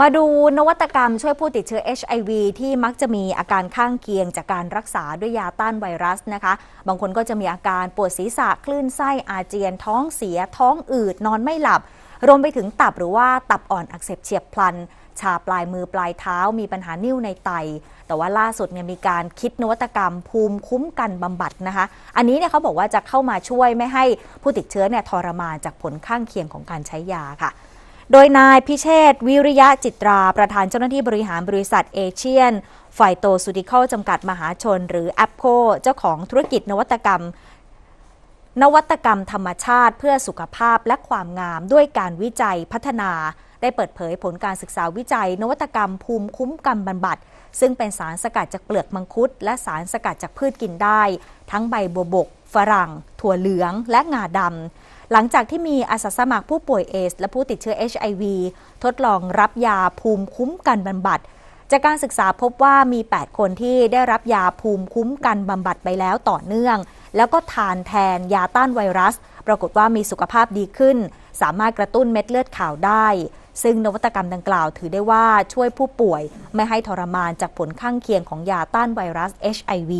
มาดูนวัตกรรมช่วยผู้ติดเชื้อ HIV ที่มักจะมีอาการข้างเคียงจากการรักษาด้วยยาต้านไวรัสนะคะ บางคนก็จะมีอาการปวดศีรษะคลื่นไส้อาเจียน ท้องเสีย ท้องอืด นอนไม่หลับ รวมไปถึงตับหรือว่าตับอ่อนอักเสบเฉียบพลัน ชาปลายมือปลายเท้ามีปัญหานิ่วในไต แต่ว่าล่าสุดเนี่ยมีการคิดนวัตกรรมภูมิคุ้มกันบำบัดนะคะ อันนี้เนี่ยเขาบอกว่าจะเข้ามาช่วยไม่ให้ผู้ติดเชื้อเนี่ยทรมานจากผลข้างเคียงของการใช้ยาค่ะ โดยนายพิเชษวิริยะจิตรา ประธานเจ้าหน้าที่บริหารบริษัทเอเชียนไฟโตซูติคอลจำกัดมหาชน หรือแอปโคเจ้าของธุรกิจนวัตกรรม นวัตกรรมธรรมชาติเพื่อสุขภาพและความงามด้วยการวิจัยพัฒนา ได้เปิดเผยผลการศึกษาวิจัย นวัตกรรมภูมิคุ้มกันบำบัด ซึ่งเป็นสารสกัดจากเปลือกมังคุด และสารสกัดจากพืชกินได้ ทั้งใบบัวบก ฝรั่ง ถั่วเหลือง และงาดำ หลังจากที่มีอาสาสมัครผู้ป่วยเอส และผู้ติดเชื้อ HIV ทดลองรับยาภูมิคุ้มกันบำบัด จากการศึกษาพบว่ามี 8 คนที่ได้รับยาภูมิคุ้มกันบำบัดไปแล้วต่อเนื่อง แล้วก็ทานแทนยาต้านไวรัส ปรากฏว่ามีสุขภาพดีขึ้น สามารถกระตุ้นเม็ดเลือดขาวได้ ซึ่งนวัตกรรมดังกล่าวถือได้ว่าช่วยผู้ป่วย ไม่ให้ทรมานจากผลข้างเคียงของยาต้านไวรัส HIV